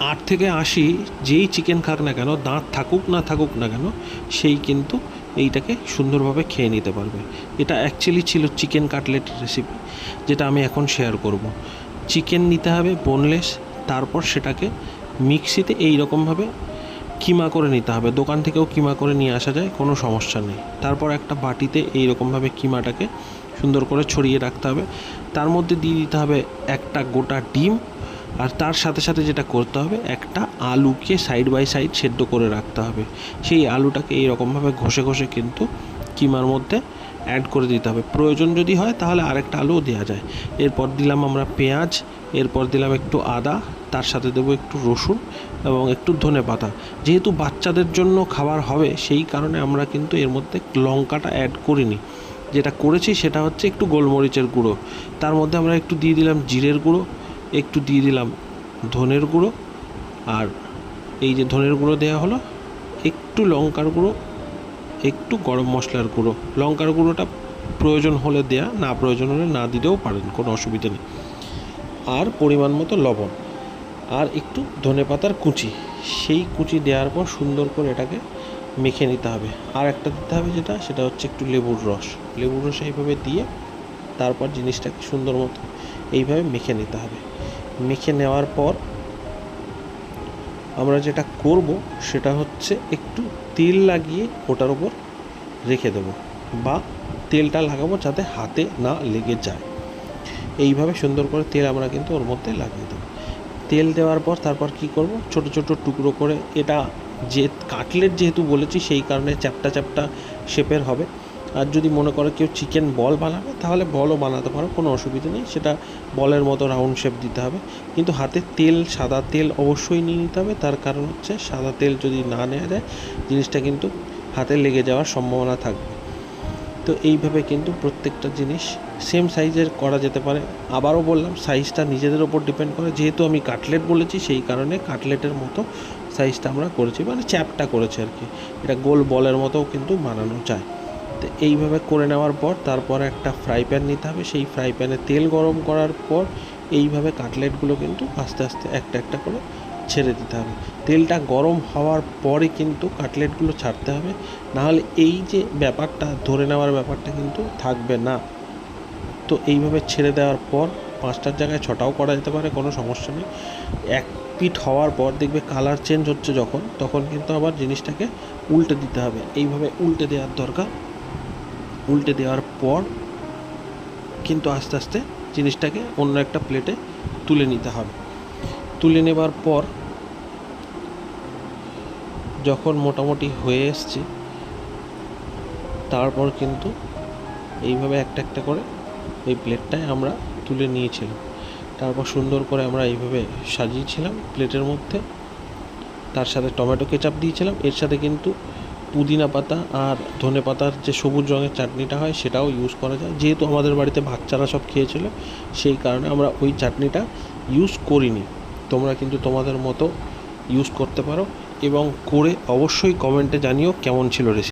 আট থেকে আশি যেই চিকেন খাক না কেন, দাঁত থাকুক না থাকুক না কেন, সেই কিন্তু এইটাকে সুন্দরভাবে খেয়ে নিতে পারবে। এটা অ্যাকচুয়ালি ছিল চিকেন কাটলেট রেসিপি যেটা আমি এখন শেয়ার করব। চিকেন নিতে হবে বোনলেস তারপর সেটাকে মিক্সিতে এই রকমভাবে কিমা করে নিতে হবে। দোকান থেকেও কিমা করে নিয়ে আসা যায়, কোনো সমস্যা নেই। তারপর একটা বাটিতে এই রকমভাবে কিমাটাকে সুন্দর করে ছড়িয়ে রাখতে হবে। তার মধ্যে দিয়ে দিতে হবে একটা গোটা ডিম আর তার সাথে সাথে যেটা করতে হবে, একটা আলুকে সাইড বাই সাইড সেদ্ধ করে রাখতে হবে। সেই আলুটাকে এই রকমভাবে ঘষে ঘষে কিন্তু কিমার মধ্যে অ্যাড করে দিতে হবে। প্রয়োজন যদি হয় তাহলে আরেকটা আলুও দেওয়া যায়। এরপর দিলাম আমরা পেঁয়াজ, এরপর দিলাম একটু আদা, তার সাথে দেবো একটু রসুন এবং একটু ধনে পাতা। যেহেতু বাচ্চাদের জন্য খাবার হবে, সেই কারণে আমরা কিন্তু এর মধ্যে লঙ্কাটা অ্যাড করিনি। যেটা করেছি সেটা হচ্ছে একটু গোলমরিচের গুঁড়ো। তার মধ্যে আমরা একটু দিয়ে দিলাম জিরের গুঁড়ো। একটু দিয়ে দিলাম ধনের গুঁড়ো আর এই যে ধনের গুঁড়ো দেওয়া হলো, একটু লঙ্কার গুঁড়ো, একটু গরম মশলার গুঁড়ো। লঙ্কার গুঁড়োটা প্রয়োজন হলে দেয়া, না প্রয়োজন হলে না দিলেও পারেন, কোনো অসুবিধা নেই। আর পরিমাণ মতো লবণ আর একটু ধনে পাতার কুচি। সেই কুচি দেওয়ার পর সুন্দর করে এটাকে মেখে নিতে হবে। আর একটা দিতে হবে যেটা, সেটা হচ্ছে একটু লেবুর রস। লেবুর রস এইভাবে দিয়ে তারপর জিনিসটাকে সুন্দর মতো এইভাবে মেখে নিতে হবে। মেখে নেওয়ার পর আমরা যেটা করব সেটা হচ্ছে একটু তেল লাগিয়ে ওটার উপর রেখে দেবো বা তেলটা লাগাবো যাতে হাতে না লেগে যায়। এইভাবে সুন্দর করে তেল আমরা কিন্তু ওর মধ্যে লাগিয়ে দেবো। তেল দেওয়ার পর তারপর কি করব? ছোট ছোট টুকরো করে এটা যে কাটলেট যেহেতু বলেছি সেই কারণে চ্যাপটা চ্যাপটা শেপের হবে। আর যদি মনে করো কেউ চিকেন বল বানাবে, তাহলে বলও বানাতে পারো, কোনো অসুবিধা নেই। সেটা বলের মতো রাউন্ড শেপ দিতে হবে। কিন্তু হাতে তেল, সাদা তেল অবশ্যই নিয়ে নিতে হবে। তার কারণ হচ্ছে সাদা তেল যদি না নেওয়া যায়, জিনিসটা কিন্তু হাতে লেগে যাওয়ার সম্ভাবনা থাকবে। তো এইভাবে কিন্তু প্রত্যেকটা জিনিস সেম সাইজের করা যেতে পারে। আবারও বললাম সাইজটা নিজেদের ওপর ডিপেন্ড করে। যেহেতু আমি কাটলেট বলেছি, সেই কারণে কাটলেটের মতো সাইজটা আমরা করেছি মানে চ্যাপটা করেছি আর কি। এটা গোল বলের মতোও কিন্তু বানানো যায়। এইভাবে করে নেওয়ার পর তারপর একটা ফ্রাই প্যান নিতে হবে। সেই ফ্রাই প্যানে তেল গরম করার পর এইভাবে কাটলেটগুলো কিন্তু আস্তে আস্তে একটা একটা করে ছেড়ে দিতে হবে। তেলটা গরম হওয়ার পরে কিন্তু কাটলেটগুলো ছাড়তে হবে। নাহলে এই যে ব্যাপারটা, ধরে নেওয়ার ব্যাপারটা কিন্তু থাকবে না। তো এইভাবে ছেড়ে দেওয়ার পর পাঁচটার জায়গায় ছটাও করা যেতে পারে, কোনো সমস্যা নেই। এক পিট হওয়ার পর দেখবে কালার চেঞ্জ হচ্ছে যখন, তখন কিন্তু আবার জিনিসটাকে উল্টে দিতে হবে। এইভাবে উল্টে দেওয়ার দরকার উল্টে দেওয়ার পর কিন্তু আস্তে আস্তে জিনিসটাকে অন্য একটা প্লেটে তুলে নিতে হবে। তুলে নেবার পর যখন মোটামুটি হয়ে এসছে, তারপর কিন্তু এইভাবে একটা একটা করে এই প্লেটটায় আমরা তুলে নিয়েছিলাম। তারপর সুন্দর করে আমরা এইভাবে সাজিয়েছিলাম প্লেটের মধ্যে। তার সাথে টমেটো কেচাপ দিয়েছিলাম। এর সাথে কিন্তু পুদিনা পাতা আর ধনে পাতার যে সবুজ রঙের চাটনিটা হয়, সেটাও ইউজ করা যায়। যেহেতু আমাদের বাড়িতে বাচ্চারা সব খেয়েছিল, সেই কারণে আমরা ওই চাটনিটা ইউজ করিনি। তোমরা কিন্তু তোমাদের মতো ইউজ করতে পারো এবং করে অবশ্যই কমেন্টে জানিও কেমন ছিল রেসিপি